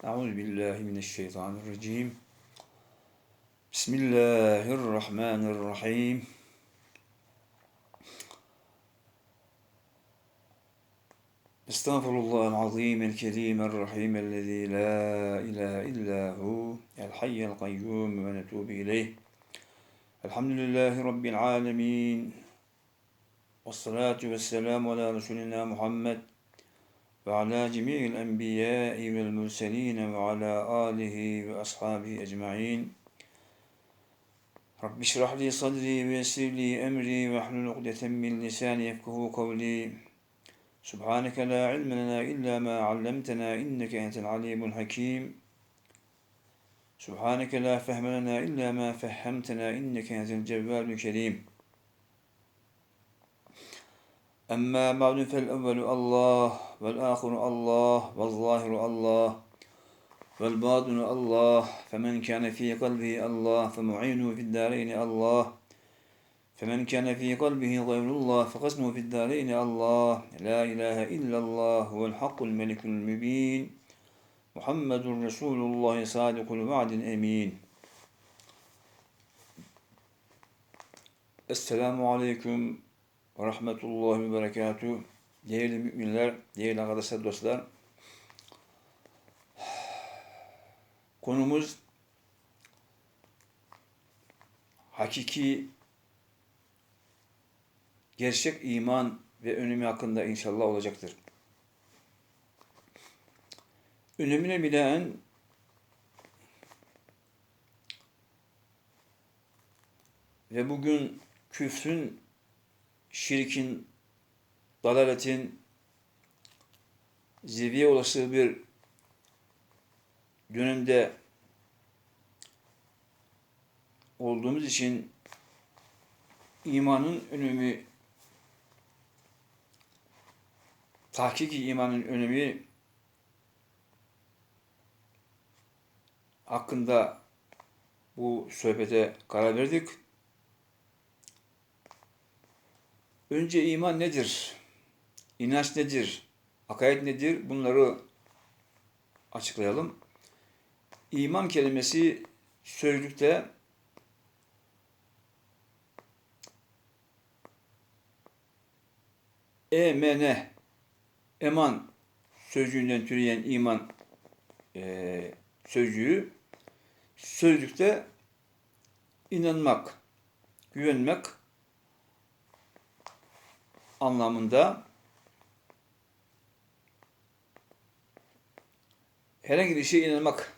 أعوذ بالله من الشيطان الرجيم. بسم الله الرحمن الرحيم. استغفر الله العظيم الكريم الرحيم الذي لا إله إلا هو الحي القيوم ونتوب إليه. الحمد لله رب العالمين والصلاة والسلام على رسولنا محمد وعلى جميع الأنبياء والمرسلين وعلى آله وأصحابه أجمعين. رب اشرح لي صدري ويسر لي أمري واحلل عقدة من لساني يفقه قولي. سبحانك لا علم لنا إلا ما علمتنا إنك أنت العليم الحكيم. سبحانك لا فهم لنا إلا ما فهمتنا إنك أنت الجواد الكريم. أما بعد فالأول الله والآخر الله والظاهر الله والباطن الله فمن كان في قلبه الله فمعينه في الدارين الله. فمن كان في قلبه غير الله فقسمه في الدارين الله. لا إله إلا الله هو الحق الملك المبين. محمد رسول الله صادق الوعد الأمين. Aleyküm ve Rahmetullahi ve Berekatuhu. Değerli müminler, değerli arkadaşlar, dostlar. Konumuz hakiki gerçek iman ve önemi hakkında inşallah olacaktır. Önemine binaen ve bugün küfrün, şirkin, dalaletin zirveye ulaştığı bir dönemde olduğumuz için imanın önemi tahkiki imanın önemi hakkında bu sohbete karar verdik. Önce iman nedir? İnanç nedir? Akaid nedir? Bunları açıklayalım. İman kelimesi sözlükte emene eman sözcüğünden türeyen iman e, sözcüğü sözlükte inanmak, güvenmek anlamında herhangi bir şeye inanmak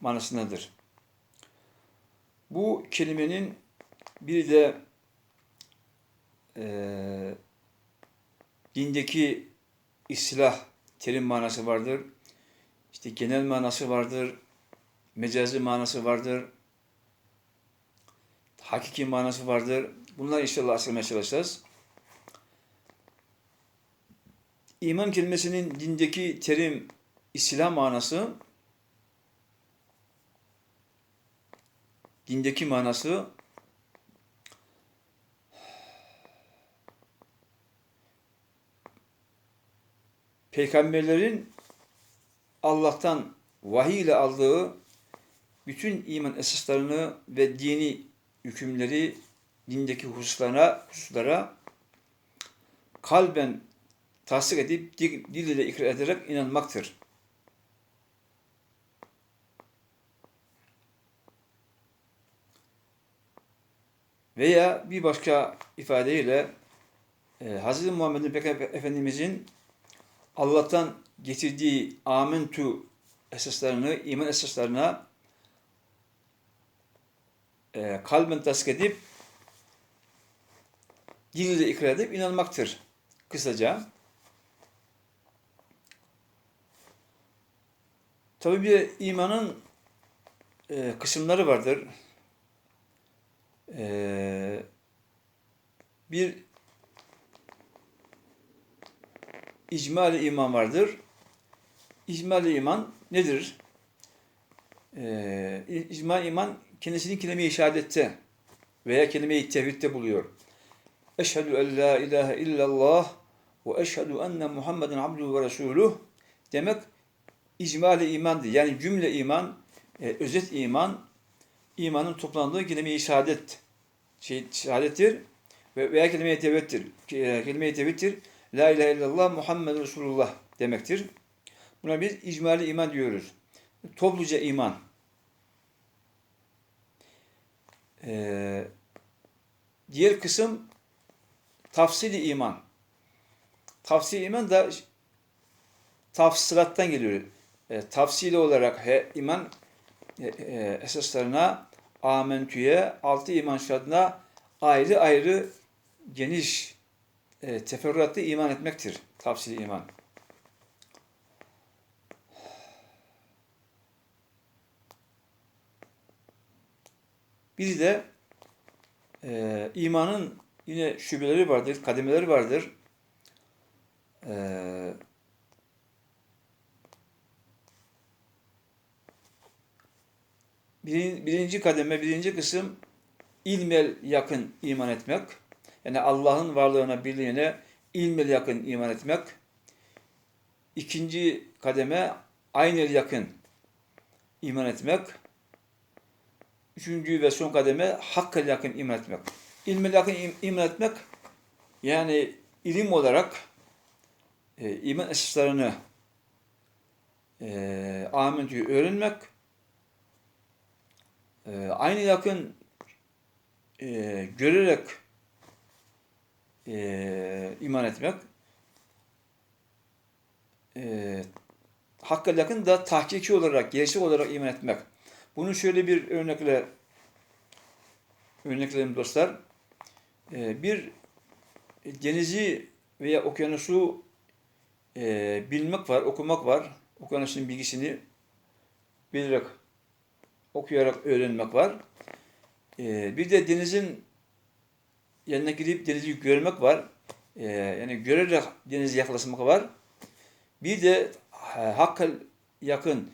manasındadır. Bu kelimenin bir de e, dindeki islah terim manası vardır. İşte genel manası vardır. Mecazi manası vardır. Hakiki manası vardır. Bunlar inşallah açıklamaya çalışacağız. İman kelimesinin dindeki terim İslam manası dindeki manası peygamberlerin Allah'tan vahiy ile aldığı bütün iman esaslarını ve dini hükümleri dindeki hususlara, hususlara kalben tasdik edip dil, ile ikrar ederek inanmaktır. Veya bir başka ifadeyle e, Hz. Muhammed'in Efendimizin Allah'tan getirdiği amentu esaslarını, iman esaslarına e, kalben tasdik edip dil ikrar edip inanmaktır. Kısaca. Tabi bir imanın e, kısımları vardır. E, bir icmali iman vardır. İcmali iman nedir? Ee, icmali iman kendisini kelime-i şehadette veya kelime-i tevhidde buluyor. Eşhedü en la ilahe illallah ve eşhedü enne Muhammeden abduhu ve resuluh demek icmali imandır. Yani cümle iman, e, özet iman, imanın toplandığı kelime-i şehadet, şey, şehadettir ve veya kelime-i tevhiddir. Ke- Kelime-i tevhiddir. La ilahe illallah Muhammed Resulullah demektir. Buna biz icmali iman diyoruz. Topluca iman. Ee, diğer kısım tafsili iman. Tafsili iman da tafsilattan geliyor. E, tafsili olarak he, iman e, e, esaslarına amentüye, altı iman şartına ayrı ayrı geniş e, teferruatlı iman etmektir. Tafsili iman. Bir de e, imanın yine şubeleri vardır, kademeleri vardır. E, birin- birinci kademe, birinci kısım ilmel yakın iman etmek. Yani Allah'ın varlığına, birliğine ilmel yakın iman etmek. İkinci kademe aynel yakın iman etmek. Üçüncü ve son kademe hakkel yakın iman etmek. İlmel yakın im- iman etmek yani ilim olarak e, iman esaslarını e, amentüyü öğrenmek e, aynı yakın e, görerek e, iman etmek e, hakka yakın da tahkiki olarak, gerçek olarak iman etmek. Bunu şöyle bir örnekle örnekleyelim dostlar. E, bir denizi veya okyanusu e, bilmek var, okumak var. Okyanusun bilgisini bilerek, okuyarak öğrenmek var. E, bir de denizin yanına gidip denizi görmek var. E, yani görerek denize yaklaşmak var. Bir de ha- hakka yakın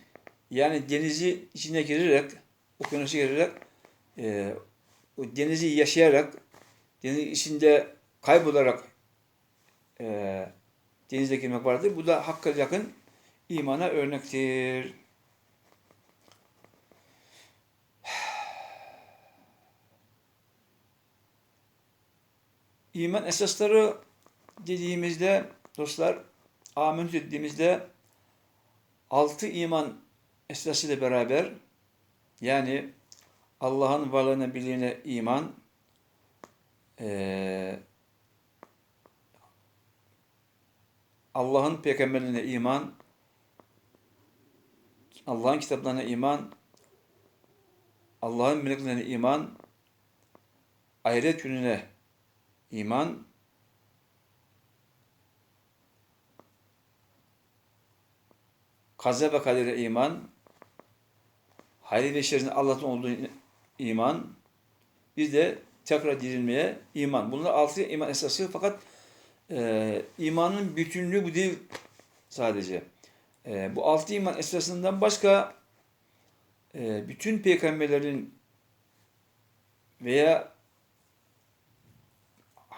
yani denizi içine girerek, okyanusa girerek e, o denizi yaşayarak denizin içinde kaybolarak e, denize girmek vardır. Bu da hakka yakın imana örnektir. İman esasları dediğimizde dostlar amentü dediğimizde altı iman esasıyla beraber yani Allah'ın varlığına birliğine iman eee, Allah'ın peygamberine iman Allah'ın kitaplarına iman Allah'ın meleklerine iman ahiret gününe iman kaza ve kadere iman hayır ve şerrin Allah'tan olduğu iman bir de tekrar dirilmeye iman. Bunlar altı iman esası fakat e, imanın bütünlüğü bu değil sadece. E, bu altı iman esasından başka e, bütün peygamberlerin veya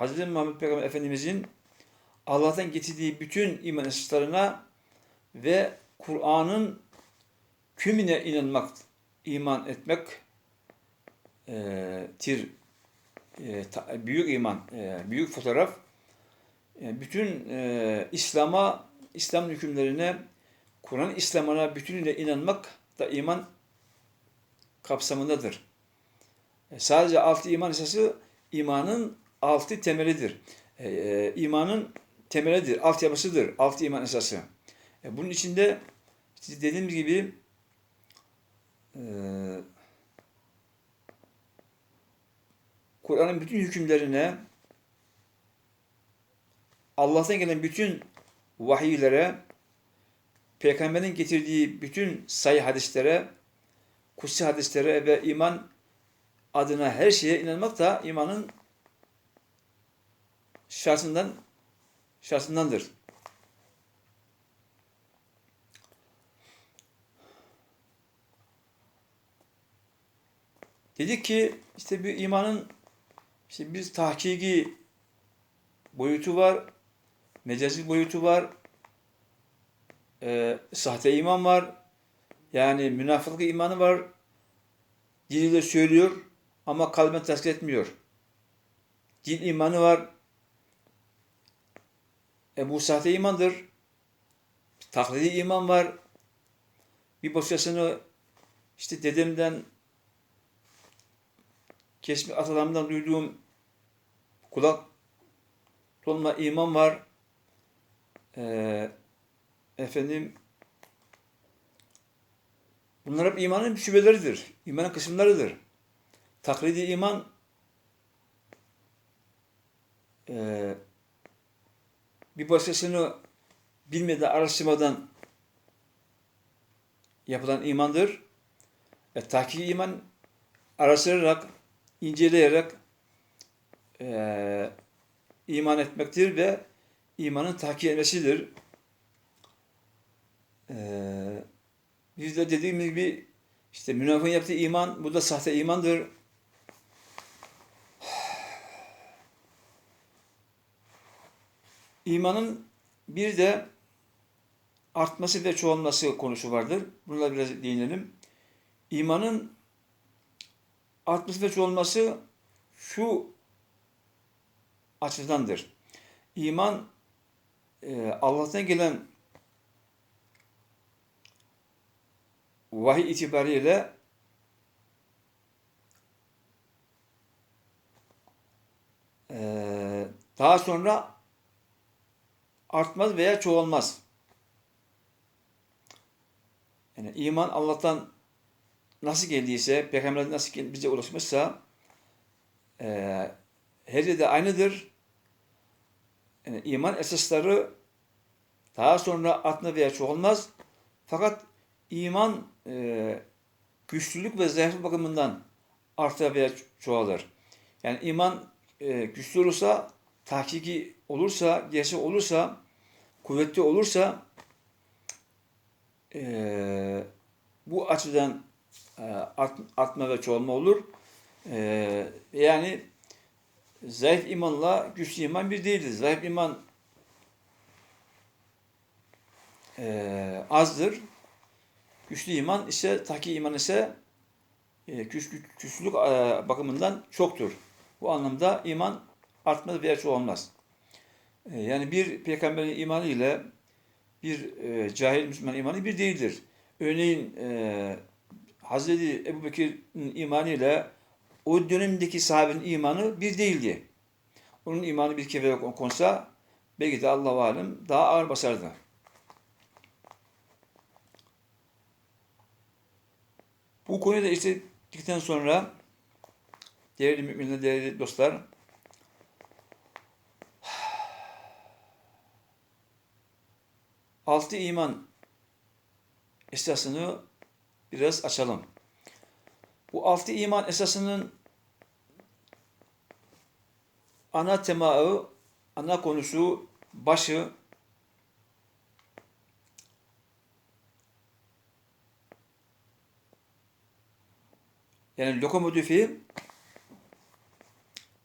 Hz. Muhammed Peygamber Efendimizin Allah'tan getirdiği bütün iman esaslarına ve Kur'an'ın kümüne inanmak, iman etmek e, tir e, ta- büyük iman, e, büyük fotoğraf e, bütün e, İslam'a, İslam hükümlerine, Kur'an İslam'ına bütünüyle inanmak da iman kapsamındadır. E, sadece altı iman esası imanın altı temelidir. E, e, imanın temelidir, altyapısıdır, altı iman esası. E, bunun içinde işte dediğimiz gibi e, Kur'an'ın bütün hükümlerine Allah'tan gelen bütün vahiylere Peygamberin getirdiği bütün sayı hadislere kutsi hadislere ve iman adına her şeye inanmak da imanın şartından şartındandır. Dedik ki işte bir imanın işte bir tahkiki boyutu var, mecazi boyutu var, e, sahte iman var. Yani münafıklık imanı var. Diliyle söylüyor ama kalben tasdik etmiyor. Dil imanı var. Bu sahte imandır. Taklidi iman var. Bir başkasını işte dedemden kesme atalarımdan duyduğum kulak dolma iman var. Ee, efendim bunlar hep imanın şubeleridir. İmanın kısımlarıdır. Taklidi iman e, bir başkasını bilmeden, araştırmadan yapılan imandır. E, tahkik iman araştırarak, inceleyerek e, iman etmektir ve imanın tahkik etmesidir. E, biz de dediğimiz gibi işte münafığın yaptığı iman, bu da sahte imandır. İmanın bir de artması ve çoğalması konusu vardır. Bununla biraz değinelim. İmanın artması ve çoğalması şu açıdandır. İman e, Allah'tan gelen vahiy itibariyle e, daha sonra artmaz veya çoğalmaz. Yani iman Allah'tan nasıl geldiyse, peygamberden nasıl bize ulaşmışsa e, her yerde aynıdır. Yani iman esasları daha sonra artma veya çoğalmaz. Fakat iman e, güçlülük ve zayıflık bakımından artar veya çoğalır. Yani iman e, güçlü olursa, tahkiki olursa, gerçek olursa, kuvvetli olursa e, bu açıdan e, art, artma ve çoğalma olur. E, yani zayıf imanla güçlü iman bir değildir. Zayıf iman e, azdır. Güçlü iman ise, tahkik iman ise e, güç, güç- güçlülük e, bakımından çoktur. Bu anlamda iman artmaz veya çoğalmaz. E, yani bir peygamberin imanı ile bir e, cahil Müslüman imanı bir değildir. Örneğin e, Hazreti Ebu Bekir'in imanı ile o dönemdeki sahabenin imanı bir değildi. Onun imanı bir kefeye konsa belki de Allah-u daha ağır basardı. Bu konuyu da işledikten sonra değerli müminler, değerli dostlar altı iman esasını biraz açalım. Bu altı iman esasının ana temağı, ana konusu, başı yani lokomotifi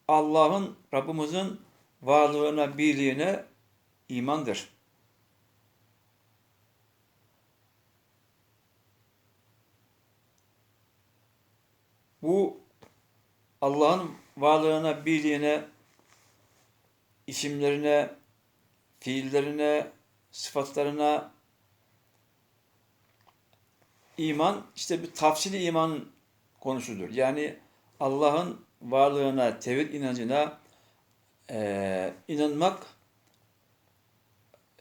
Allah'ın, Rabbimizin varlığına, birliğine imandır. Bu Allah'ın varlığına, birliğine, isimlerine, fiillerine, sıfatlarına iman işte bir tafsili iman konusudur. Yani Allah'ın varlığına, tevhid inancına eee, inanmak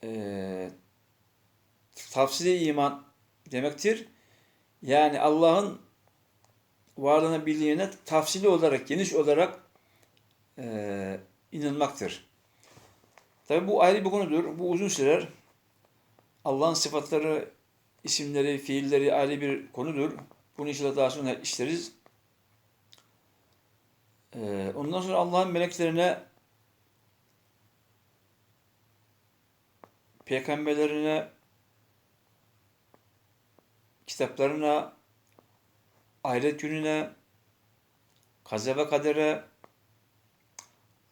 eee tafsili iman demektir. Yani Allah'ın varlığına, tafsili olarak, geniş olarak eee, inanmaktır. Tabi bu ayrı bir konudur. Bu uzun sürer. Allah'ın sıfatları, isimleri, fiilleri ayrı bir konudur. Bunu inşallah daha sonra işleriz. Eee, ondan sonra Allah'ın meleklerine, peygamberlerine, kitaplarına, ahiret gününe, kaza ve kadere,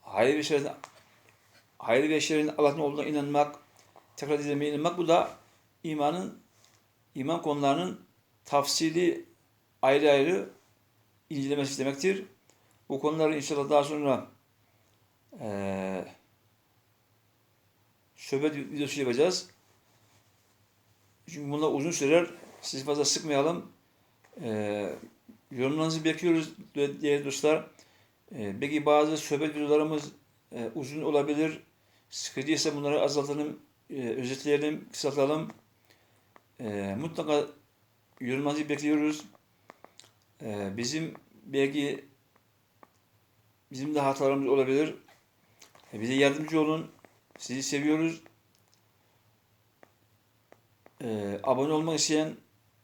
hayır ve şerrin, hayır ve şerrin Allah'ın olduğuna inanmak, tekrar izlemeye inanmak bu da imanın iman konularının tafsili ayrı ayrı incelemesi demektir. Bu konuları inşallah daha sonra eee sohbet videosu yapacağız. Çünkü bunlar uzun sürer. Sizi fazla sıkmayalım. Eee yorumlarınızı bekliyoruz değerli dostlar. Eee belki bazı sohbet videolarımız eee, uzun olabilir. Sıkıcıysa bunları azaltalım, eee, özetleyelim, kısaltalım. Eee, mutlaka yorumlarınızı bekliyoruz. Eee, bizim belki bizim de hatalarımız olabilir. E, bize yardımcı olun. Sizi seviyoruz. Eee, abone olmak isteyen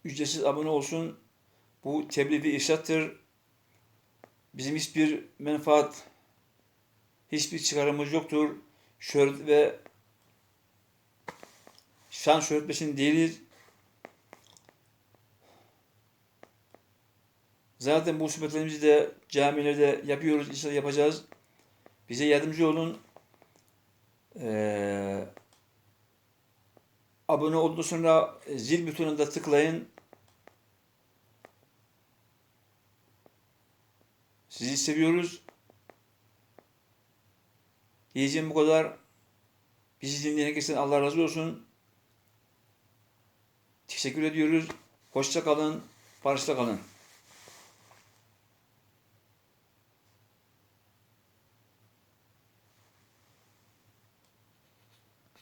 ücretsiz abone olsun. Bu tebliğ bir irşattır. Bizim hiçbir menfaat, hiçbir çıkarımız yoktur. Şöhret ve şan şöhret peşinde değiliz. Zaten bu sohbetlerimizi de camilerde yapıyoruz, inşallah yapacağız. Bize yardımcı olun. Ee, abone olduktan sonra zil butonuna da tıklayın. Sizi seviyoruz. Diyeceğim bu kadar. Bizi dinleyen herkesten Allah razı olsun. Teşekkür ediyoruz. Hoşça kalın. Barışta kalın.